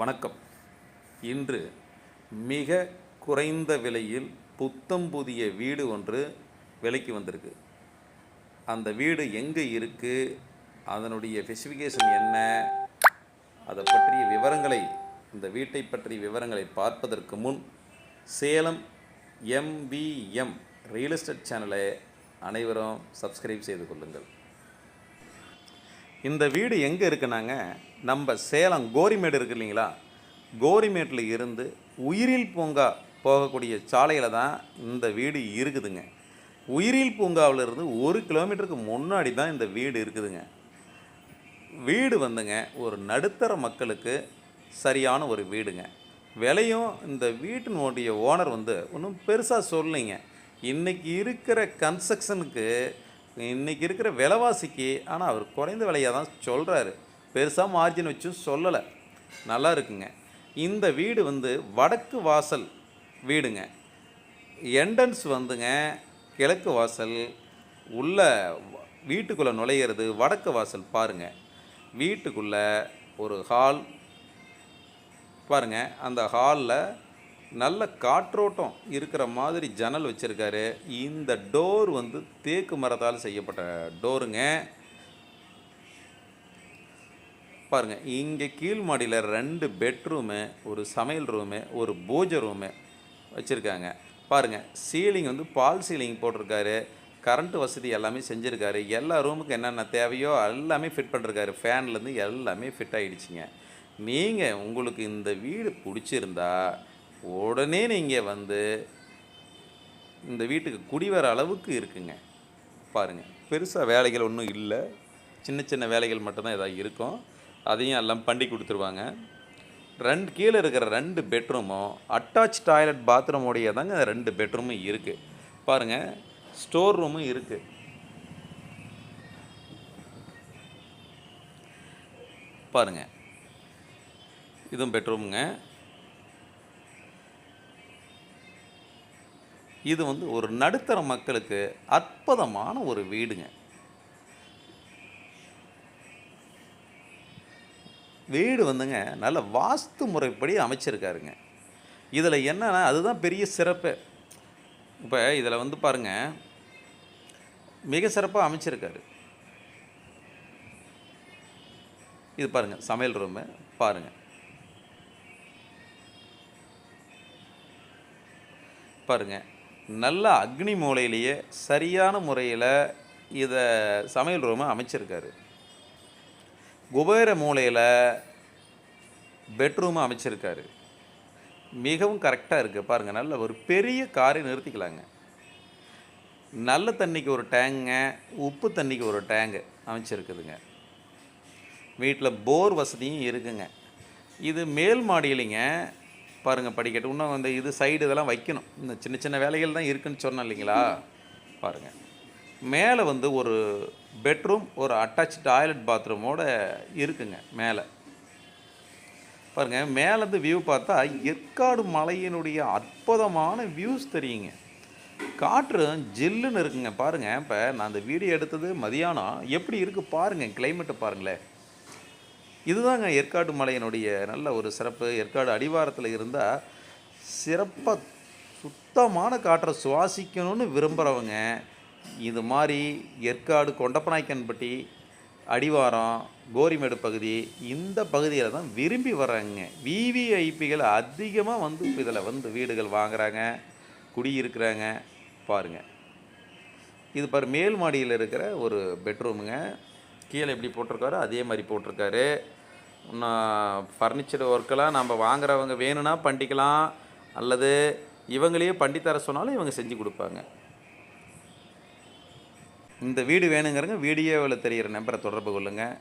வணக்கம். இன்று மிக குறைந்த விலையில் புத்தம் புதிய வீடு ஒன்று விலைக்கு வந்திருக்கு. அந்த வீடு எங்கே இருக்குது அதனுடைய ஸ்பெசிஃபிகேஷன் என்ன? அதை பற்றிய விவரங்களை இந்த வீட்டை பற்றிய விவரங்களை பார்ப்பதற்கு முன் சேலம் எம்விஎம் ரியல் எஸ்டேட் சேனலை அனைவரும் சப்ஸ்கிரைப் செய்து கொள்ளுங்கள். இந்த வீடு எங்கே இருக்குனாங்க? நம்ம சேலம் கோரிமேடு இருக்கு இல்லைங்களா? கோரிமேட்டில் இருந்து உயிரில் பூங்கா போகக்கூடிய சாலையில் தான் இந்த வீடு இருக்குதுங்க. உயிரில் பூங்காவிலிருந்து ஒரு கிலோமீட்டருக்கு முன்னாடி தான் இந்த வீடு இருக்குதுங்க. வீடு வந்துங்க ஒரு நடுத்தர மக்களுக்கு சரியான ஒரு வீடுங்க. விலையும் இந்த வீட்டினுடைய ஓனர் வந்து ஒன்றும் பெருசாக சொல்லலைங்க. இன்றைக்கி இருக்கிற கன்ஸ்ட்ரக்ஷனுக்கு இன்றைக்கி இருக்கிற விலைவாசிக்கு ஆனால் அவர் குறைந்த விலையாக தான் சொல்கிறாரு பெருசாக மார்ஜின் வச்சும் சொல்லலை. நல்லா இருக்குங்க. இந்த வீடு வந்து வடக்கு வாசல் வீடுங்க. என்ட்ரன்ஸ் வந்துங்க கிழக்கு வாசல் உள்ள வீட்டுக்குள்ளே நுழையிறது வடக்கு வாசல் பாருங்கள் வீட்டுக்குள்ளே ஒரு ஹால் பாருங்கள் அந்த ஹாலில் நல்ல காற்றோட்டம் இருக்கிற மாதிரி ஜன்னல் வச்சுருக்காரு. இந்த டோர் வந்து தேக்கு மரத்தால் செய்யப்பட்ட டோருங்க. பாருங்க இங்கே கீழ் மாடியில் ரெண்டு பெட்ரூமு ஒரு சமையல் ரூமு ஒரு பூஜை ரூமு வச்சுருக்காங்க. பாருங்க சீலிங் வந்து பால் சீலிங் போட்டிருக்காரு. கரண்ட் வசதி எல்லாமே செஞ்சுருக்காரு. எல்லா ரூமுக்கு என்னென்ன தேவையோ எல்லாமே ஃபிட் பண்ணிருக்காரு. ஃபேன்லேருந்து எல்லாமே ஃபிட் ஆகிடுச்சிங்க நீங்கள் உங்களுக்கு இந்த வீடு பிடிச்சிருந்தா உடனே நீங்கள் வந்து இந்த வீட்டுக்கு குடி வர அளவுக்கு இருக்குங்க. பாருங்கள் பெருசாக வேலைகள் ஒன்றும் இல்லை. சின்ன சின்ன வேலைகள் மட்டும்தான் ஏதாவது இருக்கும். அதையும் எல்லாம் பண்ணி கொடுத்துருவாங்க. ரெண்டு கீழே இருக்கிற ரெண்டு பெட்ரூமும் அட்டாச் டாய்லெட் பாத்ரூமோடைய தாங்க ரெண்டு பெட்ரூமும் இருக்குது பாருங்கள் ஸ்டோர் ரூமும் இருக்குது பாருங்கள் இதுவும் பெட்ரூமுங்க. இது வந்து ஒரு நடுத்தர மக்களுக்கு அற்புதமான ஒரு வீடுங்க. வீடு வந்துங்க நல்ல வாஸ்து முறைப்படி அமைச்சிருக்காருங்க. இதில் என்னென்னா அதுதான் பெரிய சிறப்பு. இப்போ இதில் வந்து பாருங்க மிக சிறப்பாக அமைச்சிருக்காரு. இது பாருங்க சமையல் ரூமு பாருங்க. பாருங்கள் நல்ல அக்னி மூலையிலேயே சரியான முறையில் இதை சமையல் ரூமை அமைச்சிருக்காரு. குபேர மூலையில் பெட்ரூமை அமைச்சிருக்காரு. மிகவும் கரெக்டாக இருக்குது பாருங்கள் நல்ல ஒரு பெரிய காரை நிறுத்திக்கலாங்க. நல்ல தண்ணிக்கு ஒரு டேங்குங்க உப்பு தண்ணிக்கு ஒரு டேங்கு அமைச்சிருக்குதுங்க. வீட்டில் போர் வசதியும் இருக்குங்க. இது மேல் மாடியிலைங்க பாருங்கள் படிக்கட்டு. இன்னும் வந்து இது சைடு இதெல்லாம் வைக்கணும். இந்த சின்ன சின்ன வேலைகள் தான் இருக்குன்னு சொன்னேன் இல்லைங்களா? பாருங்கள் மேலே வந்து ஒரு பெட்ரூம் ஒரு அட்டாச் டாய்லெட் பாத்ரூமோட இருக்குங்க மேலே. பாருங்கள் மேலேருந்து வியூ பார்த்தா ஏற்காடு மலையினுடைய அற்புதமான வியூஸ் தெரியுங்க. காற்று ஜில்லுன்னு இருக்குங்க பாருங்கள் இப்போ நான் அந்த வீடியோ எடுத்தது மதியானம். எப்படி இருக்குது பாருங்கள் கிளைமேட்டை பாருங்களேன். இதுதாங்க ஏற்காடு மலையினுடைய நல்ல ஒரு சிறப்பு. ஏற்காடு அடிவாரத்தில் இருந்தால் சிறப்பாக சுத்தமான காற்றை சுவாசிக்கணும்னு விரும்புகிறவங்க இது மாதிரி ஏற்காடு கொண்டப்பநாய்க்கன்பட்டி அடிவாரம் கோரிமேடு பகுதி இந்த பகுதியில் தான் விரும்பி வர்றாங்க விவிஐபிகள் அதிகமாக வந்து இப்போ இதில் வந்து வீடுகள் வாங்குறாங்க குடியிருக்கிறாங்க. பாருங்கள் இது பாரு மேல் மாடியில் இருக்கிற ஒரு பெட்ரூமுங்க. கீழே எப்படி போட்டிருக்காரோ அதே மாதிரி போட்டிருக்காரு. இன்னும் ஃபர்னிச்சர் ஒர்க்கெல்லாம் நம்ம வாங்குறவங்க வேணும்னா பண்ணிக்கலாம். அல்லது இவங்களையே பண்ணித்தர சொன்னாலும் இவங்க செஞ்சு கொடுப்பாங்க. இந்த வீடு வேணுங்கிறங்க வீடியோவில் தெரிகிற நம்பரை தொடர்பு கொள்ளுங்கள்